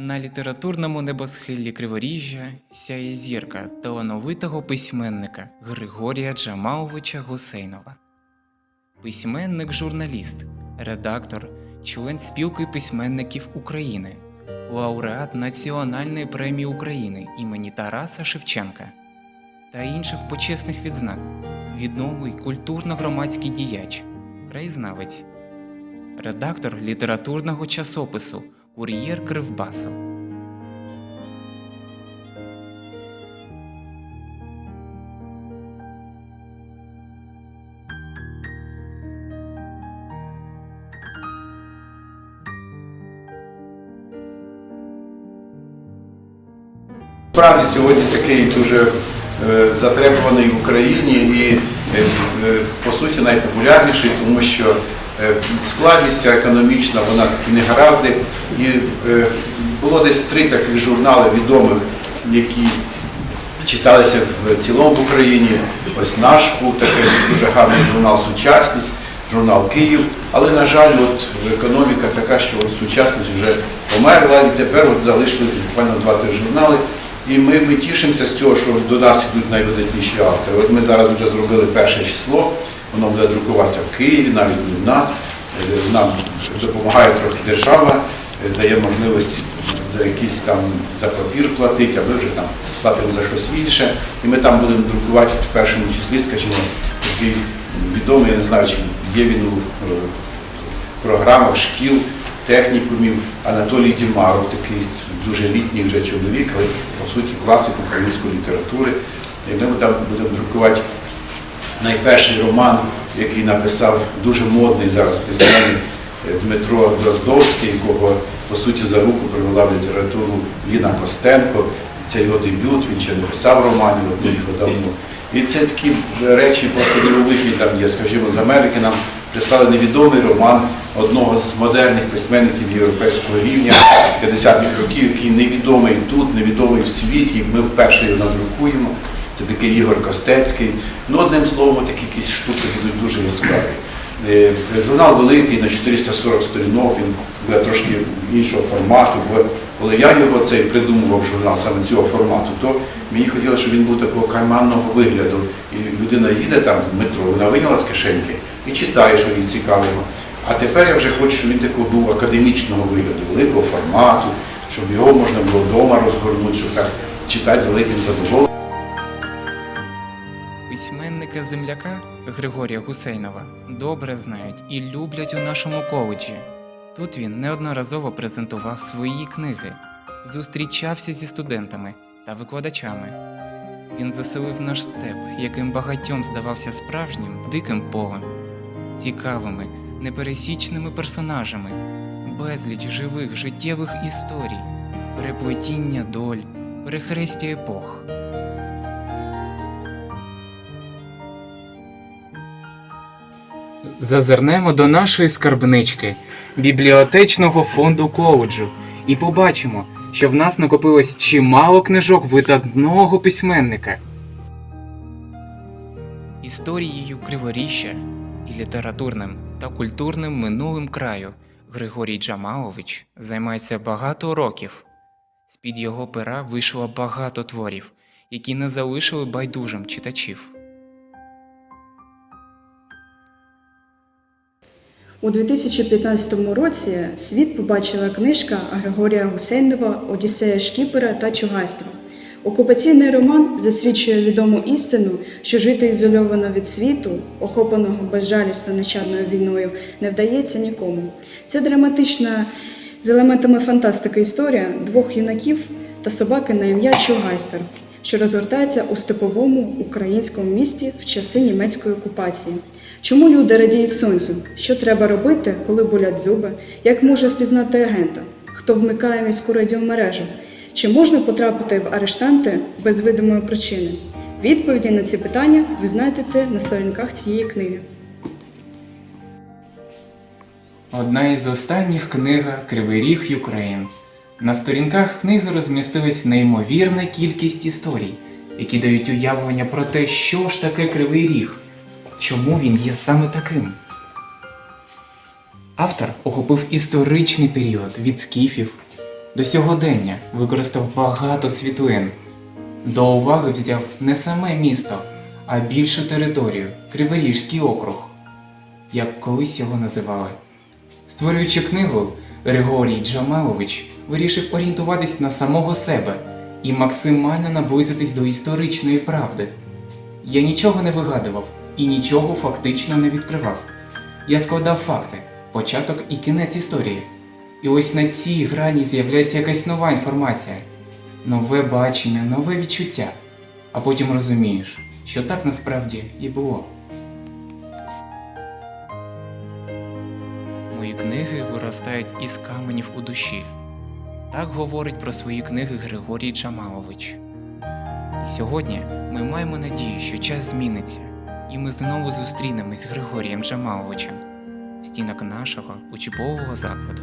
На літературному небосхиллі Криворіжжя сяє зірка талановитого письменника Григорія Джамаловича Гусейнова. Письменник, журналіст, редактор, член спілки письменників України, лауреат Національної премії України імені Тараса Шевченка та інших почесних відзнак, відомий культурно-громадський діяч, краєзнавець, редактор літературного часопису Кур'єр Кривбасу. Справді сьогодні такий дуже е, затребуваний в Україні і е, е, по суті найпопулярніший, тому що складність економічна, вона такі не гаразди. І е, було десь три таких журнали відомих, які читалися в цілому в Україні. Ось наш був такий дуже гарний журнал Сучасність, журнал Київ. Але, на жаль, от економіка така, що сучасність вже померла, і тепер от залишилися буквально два-три журнали. І ми, ми тішимося з цього, що до нас йдуть найвидатніші автори. От ми зараз вже зробили перше число, воно буде друкуватися в Києві, навіть не в нас. Е, Нам допомагає трохи держава, е, дає можливість за якісь там за папір платити, а ми вже там платимо за щось інше. І ми там будемо друкувати в першому числі, скажімо, такий відомий, я не знаю, чи є він у е, програмах шкіл, технікумів Анатолій Дімаров, такий дуже літній вже чоловік, але по суті класик української літератури. І ми там будемо друкувати найперший роман, який написав дуже модний зараз письменник е, Дмитро Дроздовський, якого по суті за руку привела в літературу Ліна Костенко. Це його дебют, він ще не писав романів, ми його давно. І це такі речі просто дивовижні там є. Скажімо, з Америки нам прислали невідомий роман одного з модерних письменників європейського рівня 50-х років, який невідомий тут, невідомий в світі. Ми вперше його надрукуємо. Це такий Ігор Костецький. Ну, одним словом, такі якісь штуки будуть дуже яскраві. Е, Журнал великий на 440 сторінок, він буде трошки іншого формату. Бо коли я його цей придумував журнал саме цього формату, то мені хотілося, щоб він був такого карманного вигляду. І людина їде там в метро, вона виняла з кишеньки і читає, що їй цікавого. А тепер я вже хочу, щоб він такого був академічного вигляду, великого формату, щоб його можна було вдома розгорнути, щоб так читати з великим задоволенням. Письменника земляка Григорія Гусейнова добре знають і люблять у нашому коледжі. Тут він неодноразово презентував свої книги, зустрічався зі студентами та викладачами. Він заселив наш степ, яким багатьом здавався справжнім диким полем, цікавими, непересічними персонажами, безліч живих життєвих історій, переплетіння доль, перехрестя епох. Зазирнемо до нашої скарбнички бібліотечного фонду коледжу і побачимо, що в нас накопилось чимало книжок видатного письменника. Історією Криворіжжя і літературним та культурним минулим краю Григорій Джамалович займається багато років. З-під його пера вийшло багато творів, які не залишили байдужим читачів. У 2015 році світ побачила книжка Григорія Гусейнова Одіссея Шкіпера та Чугайстра. Окупаційний роман засвідчує відому істину, що жити ізольовано від світу, охопаного безжалісно нещадною війною, не вдається нікому. Це драматична з елементами фантастики історія двох юнаків та собаки на ім'я Чугайстер, що розгортається у степовому українському місті в часи німецької окупації. Чому люди радіють сонцю? Що треба робити, коли болять зуби? Як може впізнати агента? Хто вмикає міську радіомережу? Чи можна потрапити в арештанти без видимої причини? Відповіді на ці питання ви знайдете на сторінках цієї книги. Одна із останніх книга Кривий Ріг Юкрейн. На сторінках книги розмістилась неймовірна кількість історій, які дають уявлення про те, що ж таке Кривий Ріг, чому він є саме таким. Автор охопив історичний період від скіфів до сьогодення використав багато світлин. До уваги взяв не саме місто, а більшу територію Криворіжський округ, як колись його називали. Створюючи книгу, Григорій Джамалович вирішив орієнтуватись на самого себе і максимально наблизитись до історичної правди. Я нічого не вигадував і нічого фактично не відкривав. Я складав факти, початок і кінець історії. І ось на цій грані з'являється якась нова інформація, нове бачення, нове відчуття. А потім розумієш, що так насправді і було. Книги виростають із каменів у душі. Так говорить про свої книги Григорій Джамалович. І сьогодні ми маємо надію, що час зміниться, і ми знову зустрінемось з Григорієм Джамаловичем в стінах нашого учбового закладу.